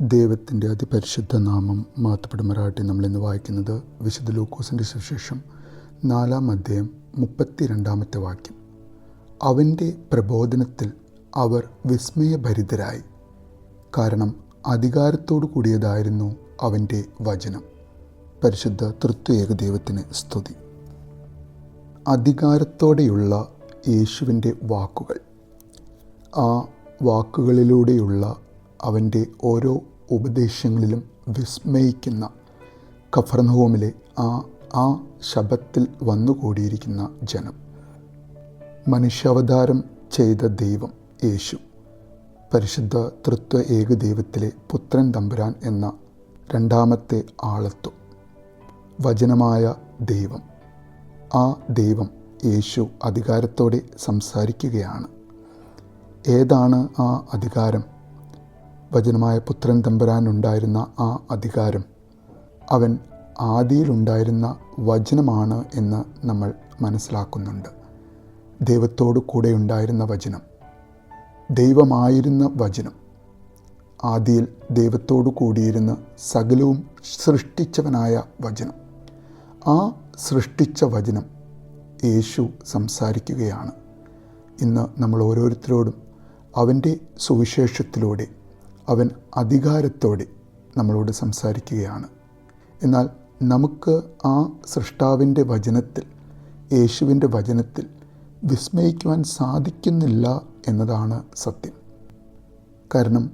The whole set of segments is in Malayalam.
ദൈവത്തിന്റെ അതിപരിശുദ്ധ നാമം മാത്തപ്പെടുമറാട്ടി നമ്മളിന്ന് വായിക്കുന്നത് വിശുദ്ധ ലൂക്കോസിന്റെ സുവിശേഷം നാലാം അധ്യായം മുപ്പത്തി രണ്ടാമത്തെ വാക്യം. അവന്റെ പ്രബോധനത്തിൽ അവർ വിസ്മയഭരിതരായി. കാരണം അധികാരത്തോടു കൂടിയതായിരുന്നു അവന്റെ വചനം. പരിശുദ്ധ തൃത്വേക ദൈവത്തിന് സ്തുതി. അധികാരത്തോടെയുള്ള യേശുവിന്റെ വാക്കുകൾ. ആ വാക്കുകളിലൂടെയുള്ള അവന്റെ ഓരോ ഉപദേശങ്ങളിലും വിസ്മയിക്കുന്ന കഫർനഹോമിലെ ആ ആ ശബത്തിൽ വന്നുകൂടിയിരിക്കുന്ന ജനം. മനുഷ്യാവതാരം ചെയ്ത ദൈവം യേശു. പരിശുദ്ധ തൃത്വ ഏക ദൈവത്തിലെ പുത്രൻ തമ്പുരാൻ എന്ന രണ്ടാമത്തെ ആളത്വം. വചനമായ ദൈവം. ആ ദൈവം യേശു അധികാരത്തോടെ സംസാരിക്കുകയാണ്. ഏതാണ് ആ അധികാരം? വചനമായ പുത്രൻ തമ്പുരാനുണ്ടായിരുന്ന ആ അധികാരം. അവൻ ആദിയിലുണ്ടായിരുന്ന വചനമാണ് എന്ന് നമ്മൾ മനസ്സിലാക്കുന്നുണ്ട്. ദൈവത്തോടു കൂടെ ഉണ്ടായിരുന്ന വചനം. ദൈവമായിരുന്ന വചനം. ആദിയിൽ ദൈവത്തോടു കൂടിയിരുന്ന് സകലവും സൃഷ്ടിച്ചവനായ വചനം. ആ സൃഷ്ടിച്ച വചനം യേശു സംസാരിക്കുകയാണ്. ഇന്ന് നമ്മൾ ഓരോരുത്തരോടും അവന്റെ സുവിശേഷത്തിലൂടെ അവൻ അധികാരത്തോടെ നമ്മളോട് സംസാരിക്കുകയാണ്. എന്നാൽ നമുക്ക് ആ സൃഷ്ടാവിന്റെ വചനത്തിൽ യേശുവിന്റെ വചനത്തിൽ വിസ്മയിക്കുവാൻ സാധിക്കുന്നില്ല എന്നതാണ് സത്യം. കാരണം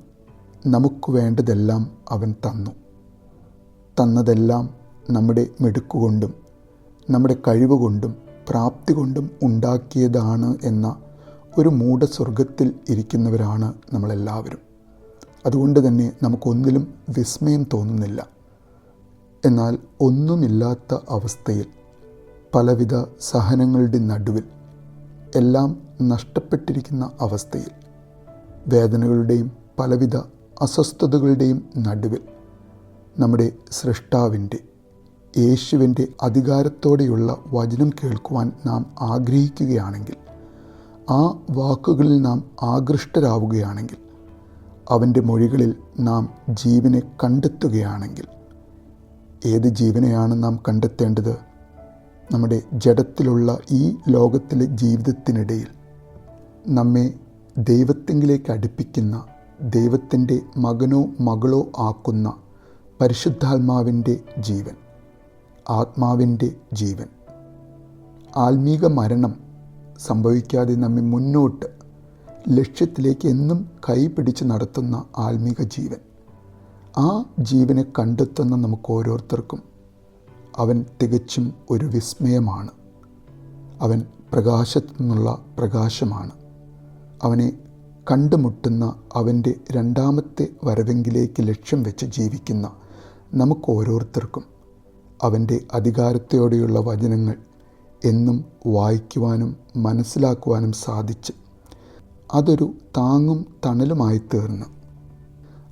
നമുക്ക് വേണ്ടതെല്ലാം അവൻ തന്നു. തന്നതെല്ലാം നമ്മുടെ മെടുക്കുകൊണ്ടും നമ്മുടെ കഴിവുകൊണ്ടും പ്രാപ്തി കൊണ്ടും ഉണ്ടാക്കിയതാണ് എന്ന ഒരു മൂഢസ്വർഗത്തിൽ ഇരിക്കുന്നവരാണ് നമ്മളെല്ലാവരും. അതുകൊണ്ട് തന്നെ നമുക്കൊന്നിലും വിസ്മയം തോന്നുന്നില്ല. എന്നാൽ ഒന്നുമില്ലാത്ത അവസ്ഥയിൽ പലവിധ സഹനങ്ങളുടെ നടുവിൽ എല്ലാം നഷ്ടപ്പെട്ടിരിക്കുന്ന അവസ്ഥയിൽ വേദനകളുടെയും പലവിധ അസ്വസ്ഥതകളുടെയും നടുവിൽ നമ്മുടെ സൃഷ്ടാവിന്റെ യേശുവിന്റെ അധികാരത്തോടെയുള്ള വചനം കേൾക്കുവാൻ നാം ആഗ്രഹിക്കുകയാണെങ്കിൽ ആ വാക്കുകളിൽ നാം ആകൃഷ്ടരാവുകയാണെങ്കിൽ അവന്റെ മൊഴികളിൽ നാം ജീവനെ കണ്ടെത്തുകയാണെങ്കിൽ ഏത് ജീവനെയാണ് നാം കണ്ടെത്തേണ്ടത്? നമ്മുടെ ജഡത്തിലുള്ള ഈ ലോകത്തിലെ ജീവിതത്തിനിടയിൽ നമ്മെ ദൈവത്തെങ്കിലേക്ക് അടുപ്പിക്കുന്ന ദൈവത്തിന്റെ മകനോ മകളോ ആക്കുന്ന പരിശുദ്ധാത്മാവിന്റെ ജീവൻ ആത്മാവിന്റെ ജീവൻ. ആത്മീക മരണം സംഭവിക്കാതെ നമ്മെ മുന്നോട്ട് ലക്ഷ്യത്തിലേക്ക് എന്നും കൈപിടിച്ച് നടത്തുന്ന ആത്മീക ജീവൻ. ആ ജീവനെ കണ്ടെത്തുന്ന നമുക്ക് ഓരോരുത്തർക്കും അവൻ തികച്ചും ഒരു വിസ്മയമാണ്. അവൻ പ്രകാശത്തു നിന്നുള്ള പ്രകാശമാണ്. അവനെ കണ്ടുമുട്ടുന്ന അവന്റെ രണ്ടാമത്തെ വരവെങ്കിലേക്ക് ലക്ഷ്യം വെച്ച് ജീവിക്കുന്ന നമുക്ക് ഓരോരുത്തർക്കും അവന്റെ അധികാരത്തോടെയുള്ള വചനങ്ങൾ എന്നും വായിക്കുവാനും മനസ്സിലാക്കുവാനും സാധിച്ച് അതൊരു താങ്ങും തണലുമായി തീർന്നു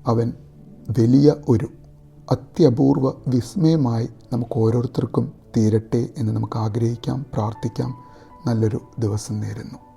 അവൻ വലിയ ഒരു അത്യപൂർവ വിസ്മയമായി നമുക്ക് ഓരോരുത്തർക്കും തീരട്ടെ എന്ന് നമുക്ക് ആഗ്രഹിക്കാം പ്രാർത്ഥിക്കാം. നല്ലൊരു ദിവസം നേരുന്നു.